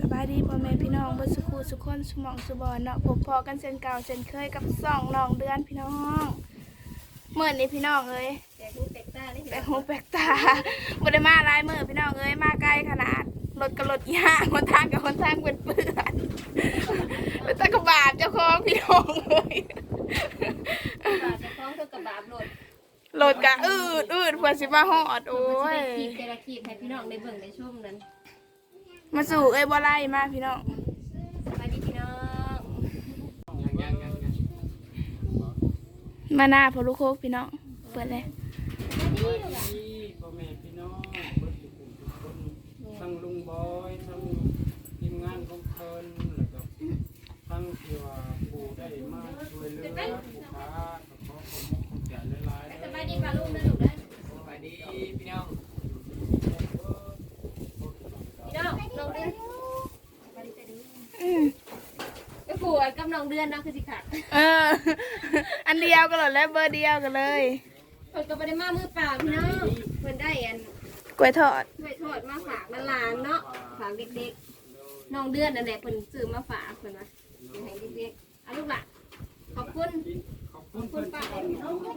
สบายดีพ่อแม่พี่น้องเบนสุขูสุขคนสมองสุบอนเนาะพบพอกันเช่นเก่าเช่นเคยกับสองน้องเดือนพี่น้องเมื่อนี้พี่น้องเอ้ยแต่หูแตกตาเลยแปลกหูแปลกตาบ่ได้มาหลายมื้อพี่น้องเอ้ยมาไกลขนาดรถกับรถยางคนทางกับคนทางเป็นเปื้อนเป็นตะกบาดเจ้าของพี่น้องเลยบาดจะคล้องเท่ากับบาปโหลดรถกะอืดอืดเพื่อสิมาฮอดโอ้ยขีดแต่ละขีดให้พี่น้องได้เบิ่งได้ชมนั้น มาสู่เอ้ยบ่ไล่มาพี่น้องสวัสดีพี่น้องมาหน้าพอลูกโคกพี่น้องเปิดเลยสวัสดีพ่อแม่พี่น้องเบิดทุกคนทุกคนทั้งลุงบอยทั้งทีมงานของเพิ่นแล้วก็ทั้งที่ว่าผู้ได้มาช่วยเหลือผู้ค้าก็ขอขอบคุณขอบใจหลายๆ สวัสดีปลาลูกนะลูกนะ สวัสดีพี่น้อง พี่น้องน้องเดือน อืม ก็ผัวกับน้อง เดือนเนาะคือสิค่ะเออ อันเดียวกันเลยแล้วเบอร์เดียวกันเลย เพิ่นก็บ่ได้มามือเปล่าพี่น้องเพิ่นได้อันกล้วยทอด ถ้วยทอดมาฝากหลานๆเนาะฝากเด็กๆน้องเดือนนั่นแหละเพิ่นซื้อมาฝากเพิ่นว่าให้เด็กๆเอาลูกหล่ะขอบคุณขอบคุณเพิ่นทุกคน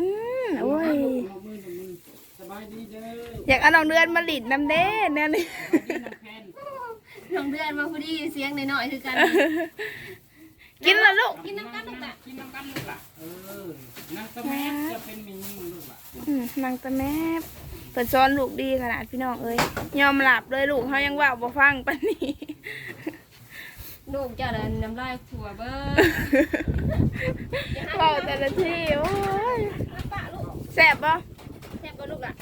อืมโอ้ยเอามือหนึ่งมือสบายดีเด้ออยากเอาน้องเดือนมาหลิดน้ำเด้แน่นี่สบายดีน้ำแพนน้องเดือนมาพอดีเสียงน้อยๆคือกัน กินละลูก กินน้ำกันลูกหล่ะกินน้ำกันลูกล่ะเออนั่งสมัยจะเป็นมียิ่งลูกล่ะอืมนางตะแม่เปิดซ้อนลูกดีขนาดพี่น้องเอ้ยยอมหลับเลยลูกเขายังว่าบ่ฟังปานนี้ ลูกเจ้าน่ะน้ำลายขัวเบิ้งเบาแต่ละทีโอ้ยป้าลูกแซ่บบ่แซ่บบ่ลูกล่ะ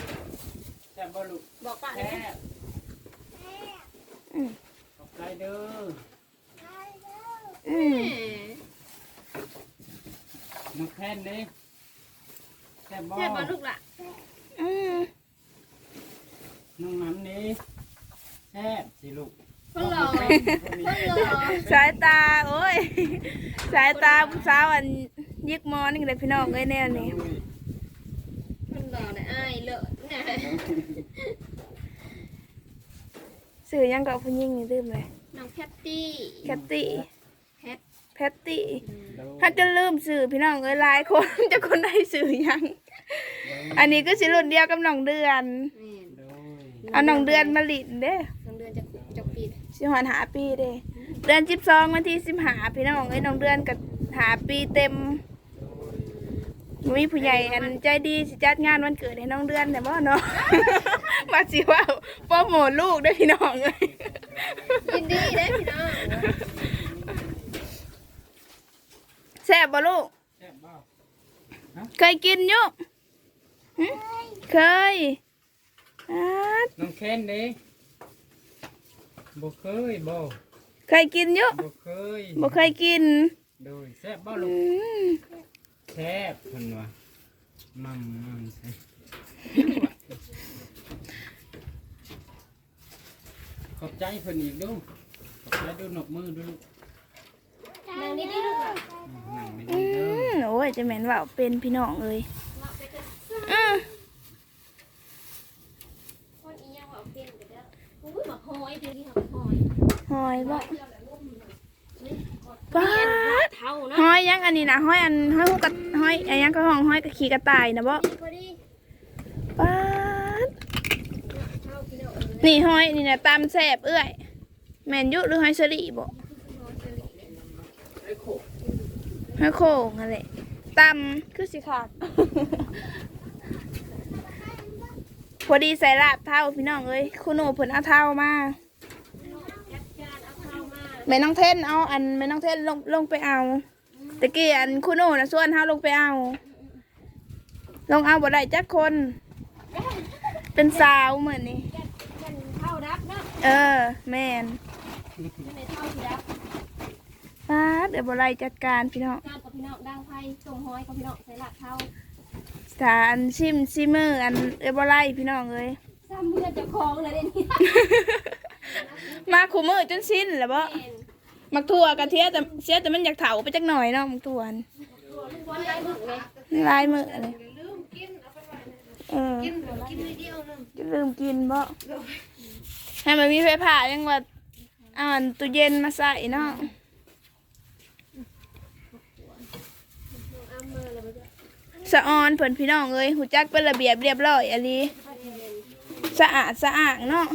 แซ่บบ่ลูกบอกป้าเลยแซ่บอืมขอบใจเด้อ อืมน้ำแพนเด้แซ่บบ่แซ่บบ่ลูกล่ะอืมน้องน้ำนี้แซ่บสิลูกคนหล่อคนหล่อสายตาโอ้ยสายตาผู้สาวอันยิกมอนี่เลยพี่น้องเอ้ยแน่นี่คนหล่อน่ะอ้ายเลอะน่ะสื่อยังกับผู้หญิงนี่ลืมเลยน้องแคตตี้แคตตี้แคทแพตตี้ถ้าจะลืมสื่อพี่น้องเอ้ยหลายคนจะคนได้สื่อยัง อันนี้ก็สิรุ่นเดียวกับน้องเดือนแม่นโดยเอาน้องเดือนมาหลินเด้น้องเดือนจะจะปิดสิหอนหาปีเด้เดือนสิบสองวันที่สิบหาพี่น้องเอ้ยน้องเดือนกับหาปีเต็มมีผู้ใหญ่อันใจดีสิจัดงานวันเกิดให้น้องเดือนแต่บ่เนาะมาสิว่าโปรโมทลูกเด้วยพี่น้องเอ้ยยินดีเด้อพี่น้อง แซ่บบ่ลูกแซ่บบ่เคยกินอยู่หึเคยอาดน้องแคนเด้บ่เคยบ่เคยกินอยู่บ่เคยบ่เคยกินโดยแซ่บบ่อืลูกมแซ่บเพิ่นว่ามั่งมั่งใช่ขอบใจเพิ่นอีกดูขอบใจดูหนกมือดูลูกนั่งดีๆลูกล่ะ นั่งไม่ อื ดีเด้อ ม โอ้ยจะแม่นว่าเป็นพี่น้องเอ้ยอืมคนอีหยังว่าเป็นก็เด้ออุ้ยหมาหอยเดี๋ยวนี้หาหอยหอยบ่ป้าดเท่านะหอยยังอันนี้นะหอยอันหอยหูกระหอยอันยังก็ห้องหอยกระขี่กระต่ายนะบ่พอดีป้าดเท่าพี่น้องเอ้ยนี่หอยนี่นะตามแสบเอื้อย แม่นอยุหรือหอยสลีบ่ หอยโข่งอะไรตำคือสิขาด พอดีใส่ลาบเท่าพี่น้องเอ้ยคุณหนูเพิ่นเอาเท่ามาจัดการเอาเข้ามาแม่น้องเทนเอา อันแม่น้องเทนลงลงไปเอาตะกี้อันคุณหนูนะส่วนเฮาลงไปเอา ลงเอาบ่ได้จักคน เป็นสาวเหมือนนี่กันเท่ารับเนาะเออแม่นไม่ได้เท่าที่รับ ป้าดเดี๋ยวบ่ไล่จัดการพี่น้องการกับพี่น้องดังไฟส่งหอยกับพี่น้องใส่หลักเท่าสาอันชิมซิมืออันเดี๋ยวบ่ไล่พี่น้องเอ้ยซ้ำเมื่อจะคลองเลยเดี๋ยวนี้มาคู่มือจนสิ้นแล้วบ่เห็นมักทั่วกะเทียแต่เสียแต่มันอยากเถาไปจักหน่อยเนาะมักทั่วอันตัวลูกบอลได้บึกเลยลายมือเลยเออกินกินนิดเดียวนึงจะลืมกินบ่ให้มันมีไฟผ่ายังว่าเอาอันตู้เย็นมาใส่เนาะ เอามือเลยบ่จ้ะ สะออนเพิ่นพี่น้องเอ้ยหูจักเป็นระเบียบเรียบร้อยอะลีสะอาดสะอาดเนาะ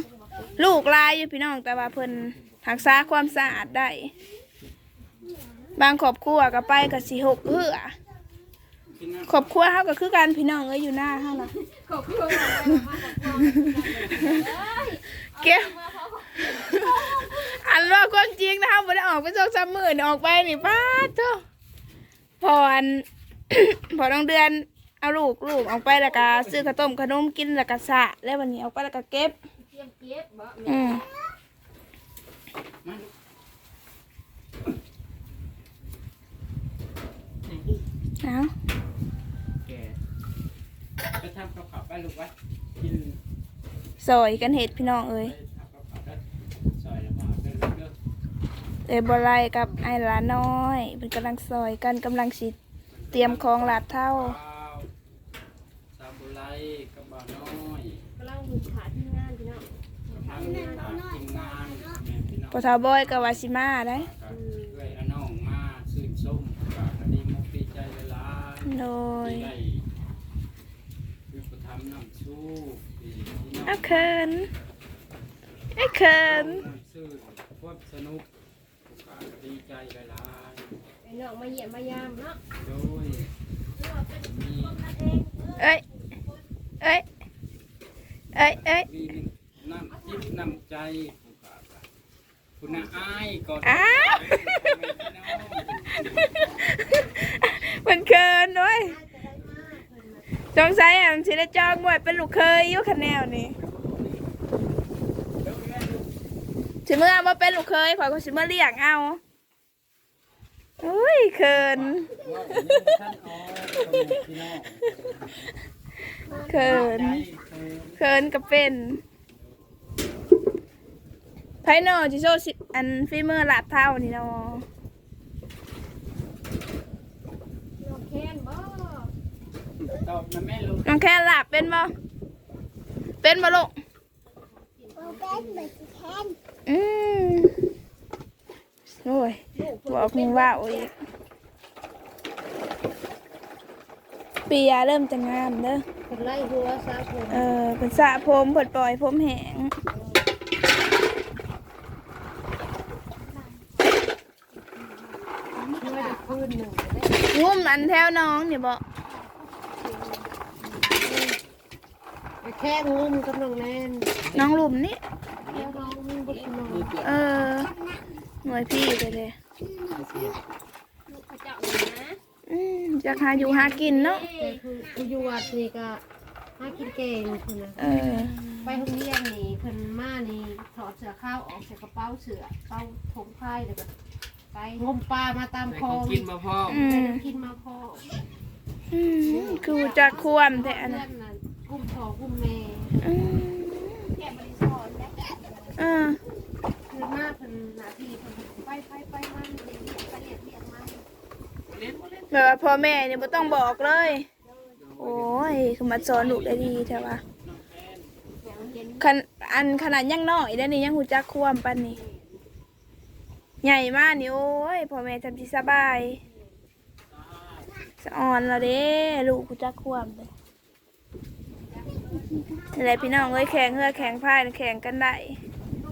ลูกหลายอยู่พี่น้องแต่ว่าเพิ่นรักษาความสะอาดได้ บางครอบครัวก็ไปก็สิหกเหือกินน้ำครอบครัวเฮาก็คือกันพี่น้องเอ้ยอยู่หน้าเฮาน่ะขอบคุณมากเลยมาบอกน้องเก็บอันว่าความจริงนะเฮาบ่ได้ออกไปสองสามมื้อนี่ออกไปนี่ป้าดเจ้าพออัน พอน้องเดือนเอาลูกลูกออกไปแล้วก็ซื้อขาวต้มขนมกินแล้วก็สระแล้ววันนี้ออกไปแล้วก็เก็บเตรียมเก็บบ่อืมมาลูกเอาแกไปทำกับข้าวไปลูกไว้กินซอยกันเห็ดพี่น้องเอ้ยไปทำกับข้าวได้ซอยละบาทเด้อลูกเด้อเอ้ยบอไลกับไอ้หลาน้อยเป็นกำลังซอยกันกำลังสิ เตรียมของลาดเท่าข้าวซาบุไรกับบ่าวน้อยกำลังหุบขาที่งานพี่น้องทางนี้ทางทีมงานแม่พี่น้องปทาบอยกับวาซิมาได้ก็เอ้ยอาน้องมาซื้อส้มก็อันนี้มุกดีใจหลายโดๆยที่ได้คือประทำน้ำชูที่ที่น้องเอาเคินไอ้เคิน ซื้อความสนุกก็ดีใจหลา ยไอ้น้องมาเยี่ยมมายามเนาะๆโดยมีเอ้ย เอ้ย เอ้ยเอ้ยมีน้ำจิ้มน้ำใจผู้ขาก็คุณน้าอายก่อนอ้าวมันเคินด้วยสงสัยอะสิได้จองไว้เป็นลูกเคยอยู่คะแนวนี่สิเมื่อมาเป็นลูกเคยขอยก็สิเมื่อเลี้ยงเอาอุ้ย เคินท่านอ๋อพี่น้องเขินใจเขินเคินก็เป็นไพโนจิโซสิอันฟีเมอร์ลาดเท่านี่เนาะน้องแค้นบ่ตอบนะแม่ลูกน้องแค่ลาบเป็นบ่เป็นบ่ลูกอืมโอ้ยบอกมึงว่าโอ้ย ปียาเริ่มจะงามเด้อเพิ่นไล่หัวซาผมเออเป็นสระผมเปิดปล่อยผมแห้งเมื่อได้คืนหนึ่งได้งุ้มอันแถวน้องเนี่ยบอกไปแค่งุ้มกับน้องแนนน้องหลุมนี่แค่น้องมึงบ่กินน้องเออหน่วยพี่เลยเลย ลูกเขาเจ้าเลยนะ อืม จะหาอยู่หากินเนาะแต่คือคืออยู่วัดนี่ก็หากินเก่งคือนะเออไปโรงเรียนนี่เพิ่นมานี่ถอดเสื้อข้าวออกใส่กระเป๋าเสื้อเป๋าถงไผ่แล้วก็ไปงมปลามาตามแต่คลอเขางกินมาพ่ออืไปมน้ำกินมาพออืมคือจะควมแต่อันเพื่นั้อนนน่ะกุ้มพ่อกุ้มแม่อืมเออคือมาเพิ่นหน้าที่เพิ่นไปไปไปมาเรียนไปเรียนเรียนมา แบบว่าพ่อแม่เนี่ยไม่ต้องบอกเลย โอ้ยคือมาสอนลูกได้ดีใช่ปะอันขนาดยังน้อยได้นี่ยังหูจักควมปันนี่ใหญ่มากนี่โอ้ยพ่อแม่ทำสิสบายสะอ่อนแล้วเด้ลูกหูจักควมเลยอะไรพี่น้องเอ้ยแข่งเฮือแข่งพายแข่งกันได้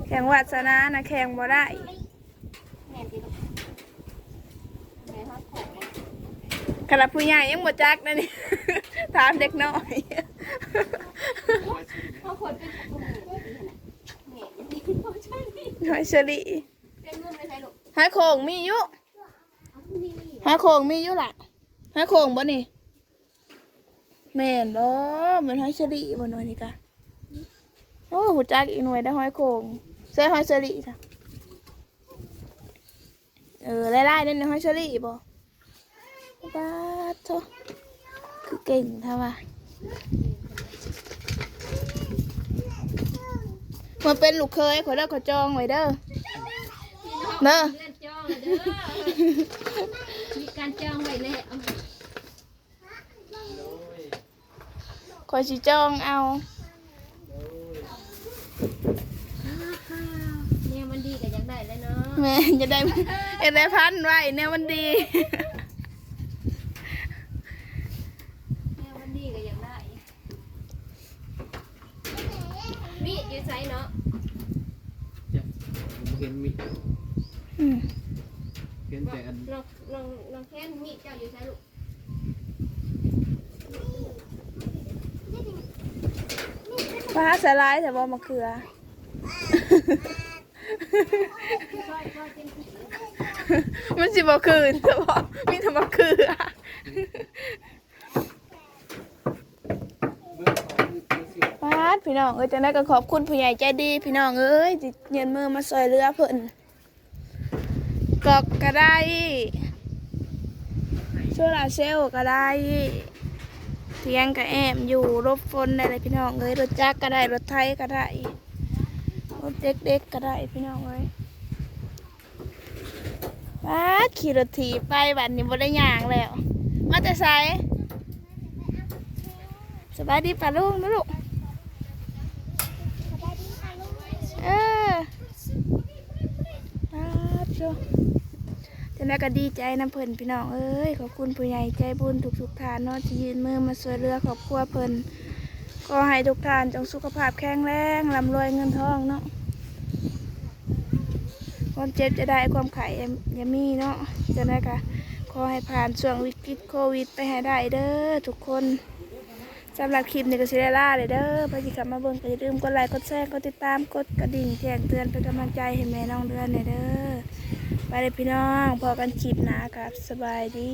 แข่งวาสนานะแข่งบ่ได้ แม่ที่ลูกแม่ฮักของ ขนาดผู้ใหญ่ยังบ่จักนะนี่ ถามเด็กน้อยเขาคนเป็นของผู้หญิงแม่นี่บ่ใช่นี่น้อยเชอรี่เป็นเงินไม่ใช่ลูกหาโขงมีอยู่เอานี่หาโขงมีอยู่ล่ะหาโขงบ่นี่แม่นบ่เหมือนหอยเชอรี่บ่หน่อยนี่กะโอ้หูจักอีกหน่วยได้หอยโขงใส่หอยเชอรี่จ้ะเออไล่ๆนั่นหอยเชอรี่บ่ บ้าดโทคือเก่งท่าว่ามาเป็นลูกเคยขอเด้อขอจองไว้เด้อเด้อเลื่อนจองเด้อมีการจองไว้แล้วโดยขอสิจองเอาเนี่ยมันดีกับอยากได้ได้เลยเนาะแม่จะได้จะได้พันไว้เนี่ยมันดี แม่วันนี้ก็อยากได้มีดอยู่ไสเนาะ จะเห็นมี อืม เห็นแต่อัน น้องน้องน้องแค้นมีดเจ้าอยู่ไสลูก ฟ้าสลายแต่ว่ามะเขือช่วยช่วยเป็นมันสิบ่คืนแต่ว่ามีแต่มะเขือเบื้องของเสียฟาดพี่น้องเอ้ยจังได้ก็ขอบคุณผู้ใหญ่ใจดี พี่น้องเอ้ยที่เงินมือมาซอยเรือเพิ่นกอกก็ได้โซลาร์เซลล์ก็ได้ เตียงก็แอมอยู่รบฝนได้เลยพี่น้องเอ้ยรถจักรก็ได้รถไทยก็ได้รถเด็กๆก็ได้พี่น้องเอ้ยฟาขี่รถถีไปบัดนี้บ่ได้ย่างแล้ว มาแต่ไสสบายดีป่ะลุงนะลูกเออครับโชจังได้ก็ดีใจน้ำเพิ่นพี่น้องเอ้ยขอบคุณผู้ใหญ่ใจบุญทุกทุกทานเนาะที่ยืนมือมาช่วยเหลือครอบครัวเพิ่นขอให้ทุกท่านจงสุขภาพแข็งแรงร่ำรวยเงินทองเนาะความเจ็บจะได้ความไข่อย่ามีเนาะจังได้ก็ขอให้ผ่านช่วงวิกฤตโควิดไปให้ได้เด้อทุกคนสำหรับคลิปนี้ก็สิได้ล่าเลยเด้อพอจิกลับมาเบิ่งก็อย่าลืมกดไลค์กดแชร์กดติดตามกดกระดิ่งแจ้งเตือนเป็นกำลังใจให้แม่น้องเดือนหน่อยเด้อ ไปเลยพี่น้องพอกันคลิปนะครับสบายดี